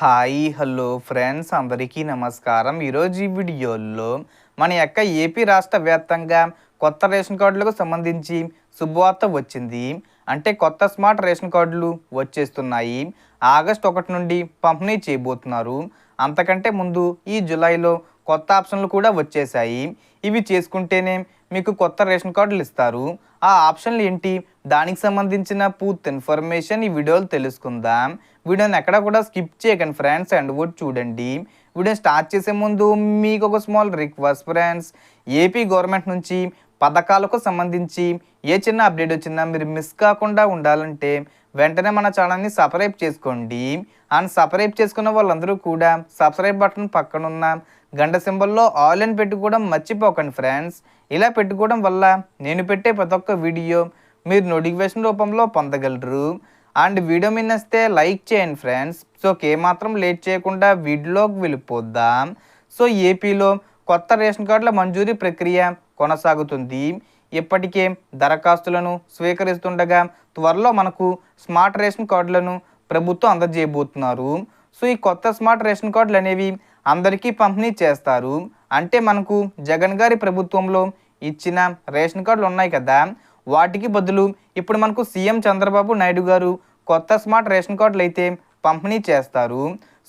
Hi hello friends అందరికీ నమస్కారం. ఈరోజు ఈ వీడియోలో మన యొక్క ఏపీ రాష్ట్ర వ్యాప్తంగా కొత్త రేషన్ కార్డులకు సంబంధించి శుభవార్త వచ్చింది. అంటే కొత్త స్మార్ట్ రేషన్ కార్డులు వచ్చేస్తున్నాయి. ఆగస్ట్ ఒకటి నుండి పంపిణీ చేయబోతున్నారు. అంతకంటే ముందు ఈ జులైలో కొత్త ఆప్షన్లు కూడా వచ్చేసాయి ఇవి చేసుకుంటేనే మీకు కొత్త రేషన్ కార్డులు ఇస్తారు. ఆ ఆప్షన్లు ఏంటి? దానికి సంబంధించిన పూర్తి ఇన్ఫర్మేషన్ ఈ వీడియోలో తెలుసుకుందాం. వీడియోని ఎక్కడ కూడా స్కిప్ చేయకండి ఫ్రెండ్స్ అండ్ కూడా చూడండి. వీడియో స్టార్ట్ చేసే ముందు మీకు ఒక small request friends. AP government నుంచి పథకాలకు సంబంధించి ఏ చిన్న అప్డేట్ వచ్చినా మీరు మిస్ కాకుండా ఉండాలంటే వెంటనే మన ఛానల్ని సబ్స్క్రైబ్ చేసుకోండి. అండ్ సబ్స్క్రైబ్ చేసుకున్న వాళ్ళందరూ కూడా సబ్స్క్రైబ్ బటన్ పక్కనున్న గంట సింబల్లో ఆల్ అని పెట్టుకోవడం మర్చిపోకండి ఫ్రెండ్స్. ఇలా పెట్టుకోవడం వల్ల నేను పెట్టే ప్రతి ఒక్క వీడియో మీరు నోటిఫికేషన్ రూపంలో పొందగలరు. అండ్ వీడియో మీద నచ్చితే లైక్ చేయండి ఫ్రెండ్స్. సో ఏమాత్రం లేట్ చేయకుండా వీడియోలోకి వెళ్ళిపోద్దాం సో ఏపీలో కొత్త రేషన్ కార్డుల మంజూరీ ప్రక్రియ కొనసాగుతుంది. ఇప్పటికే దరఖాస్తులను స్వీకరిస్తుండగా త్వరలో మనకు స్మార్ట్ రేషన్ కార్డులను ప్రభుత్వం అందజేయబోతున్నారు. సో ఈ కొత్త స్మార్ట్ రేషన్ కార్డులు అనేవి అందరికీ పంపిణీ చేస్తారు. అంటే మనకు జగన్ గారి ప్రభుత్వంలో ఇచ్చిన రేషన్ కార్డులు ఉన్నాయి కదా. వాటికి బదులు ఇప్పుడు మనకు సీఎం చంద్రబాబు నాయుడు గారు కొత్త స్మార్ట్ రేషన్ కార్డులు అయితే పంపిణీ చేస్తారు.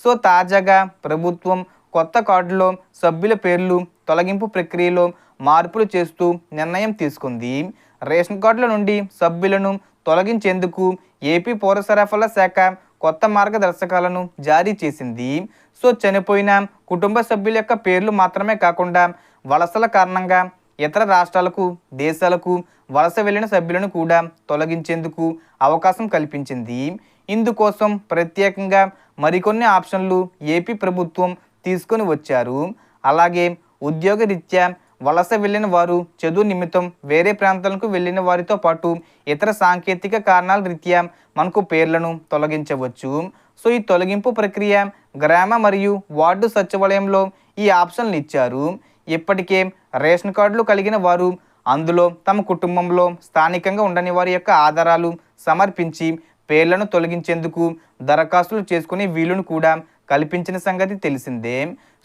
సో తాజాగా ప్రభుత్వం కొత్త కార్డులో సభ్యుల పేర్లు తొలగింపు ప్రక్రియలో మార్పులు చేస్తూ నిర్ణయం తీసుకుంది. రేషన్ కార్డుల నుండి సభ్యులను తొలగించేందుకు ఏపీ పౌర సరఫరాల శాఖ కొత్త మార్గదర్శకాలను జారీ చేసింది. సో చనిపోయిన కుటుంబ సభ్యుల యొక్క పేర్లు మాత్రమే కాకుండా వలసల కారణంగా ఇతర రాష్ట్రాలకు దేశాలకు వలస వెళ్ళిన సభ్యులను కూడా తొలగించేందుకు అవకాశం కల్పించింది. ఇందుకోసం ప్రత్యేకంగా మరికొన్ని ఆప్షన్లు ఏపీ ప్రభుత్వం తీసుకొని వచ్చారు. అలాగే ఉద్యోగరీత్యా వలస వెళ్ళిన వారు చదువు నిమిత్తం వేరే ప్రాంతాలకు వెళ్ళిన వారితో పాటు ఇతర సాంకేతిక కారణాల రీత్యా మనకు పేర్లను తొలగించవచ్చు. సో ఈ తొలగింపు ప్రక్రియ గ్రామ మరియు వార్డు సచివాలయంలో ఈ ఆప్షన్లు ఇచ్చారు. ఇప్పటికే రేషన్ కార్డులు కలిగిన వారు అందులో తమ కుటుంబంలో స్థానికంగా ఉండని వారి యొక్క ఆధారాలు సమర్పించి పేర్లను తొలగించేందుకు దరఖాస్తులు చేసుకునే వీలును కూడా కల్పించిన సంగతి తెలిసిందే.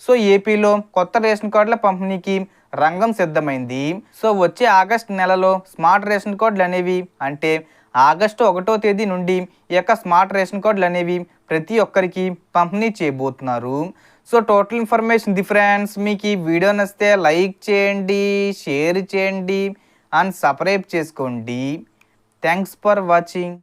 సో ఏపీలో కొత్త రేషన్ కార్డుల పంపిణీకి రంగం సిద్ధమైంది. సో వచ్చే ఆగస్ట్ నెలలో స్మార్ట్ రేషన్ కార్డులు అనేవి అంటే ఆగస్టు ఒకటో తేదీ నుండి ఈ యొక్క స్మార్ట్ రేషన్ కార్డులు అనేవి ప్రతి ఒక్కరికి పంపిణీ చేయబోతున్నారు. సో టోటల్ ఇన్ఫర్మేషన్ డిఫరెన్స్ మీకు ఈ వీడియో నచ్చితే లైక్ చేయండి షేర్ చేయండి అండ్ సబ్స్క్రైబ్ చేసుకోండి. Thanks for watching.